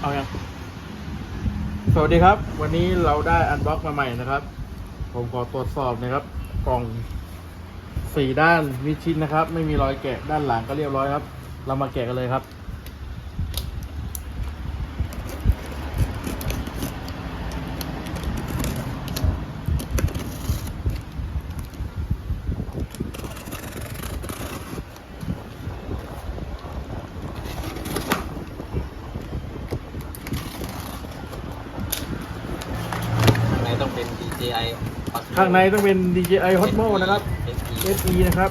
เอายังสวัสดีครับ วันนี้เราได้อันบ็อกมาใหม่นะครับ ผมขอตรวจสอบนะครับ กล่องสี่ด้านมิดชิดนะครับ ไม่มีรอยแกะด้านหลังก็เรียบร้อยครับ เรามาแกะกันเลยครับ ข้างในต้อง เป็น DJI Osmo ข้างในต้องเป็น DJI Hotmo นะครับ SE SE นะครับ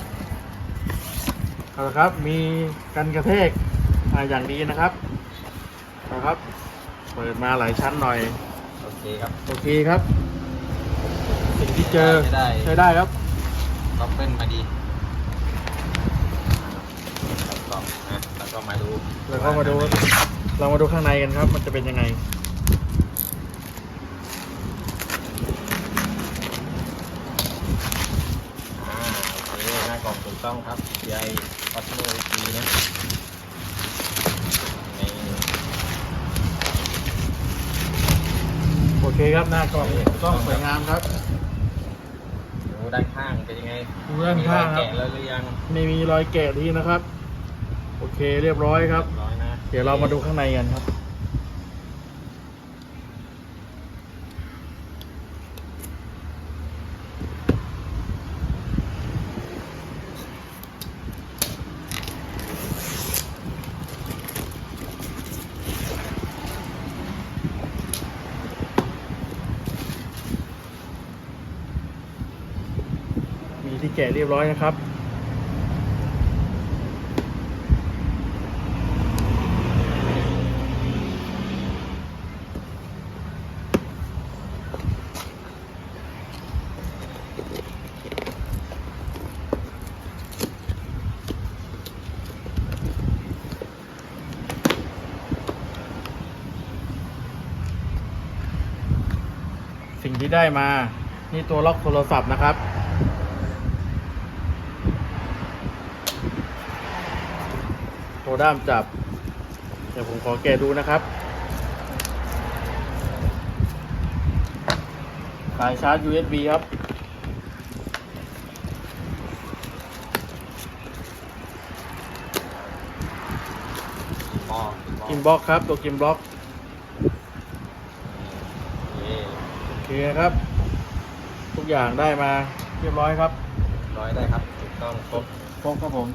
เอาละครับมีกันกระแทกมาอย่างดีนะครับนะครับ เปิดมาหลายชั้นหน่อย โอเคครับโอเคครับ สิ่งที่เจอใช้ได้ใช้ได้ครับล็อกเปิลมาดีแล้วก็นะแล้วก็มาดูแล้วก็มาดูเรามาดูข้างในกันครับ มันจะเป็นยังไง อ่าโอเค หน้ากล่องถูกต้องครับ DJI Osmo SE นะในโอเคครับหน้ากล่องต้องสวยงามครับดูด้านข้างเป็นยังไงดูด้านข้างครับมีอยแกะแล้วหรือยังไม่มีรอยแกะดีนะครับ โอเคเรียบร้อยครับเยบร้อยนะเดี๋ยวเรามาดูข้างในกันครับ มีที่แกะเรียบร้อยนะครับ สิ่งที่ได้มา นี่ตัวล็อกโทรศัพท์นะครับ ตัวด้ามจับ เดี๋ยวผมขอแกะดูนะครับสายชาร์จ USB ครับหม้อกิมบล็อกครับ ตัวกิมบล็อกโอเคโอเคครับ ทุกอย่างได้มาเรียบร้อยครับ ร้อยได้ครับถูกต้องครบครบครับผม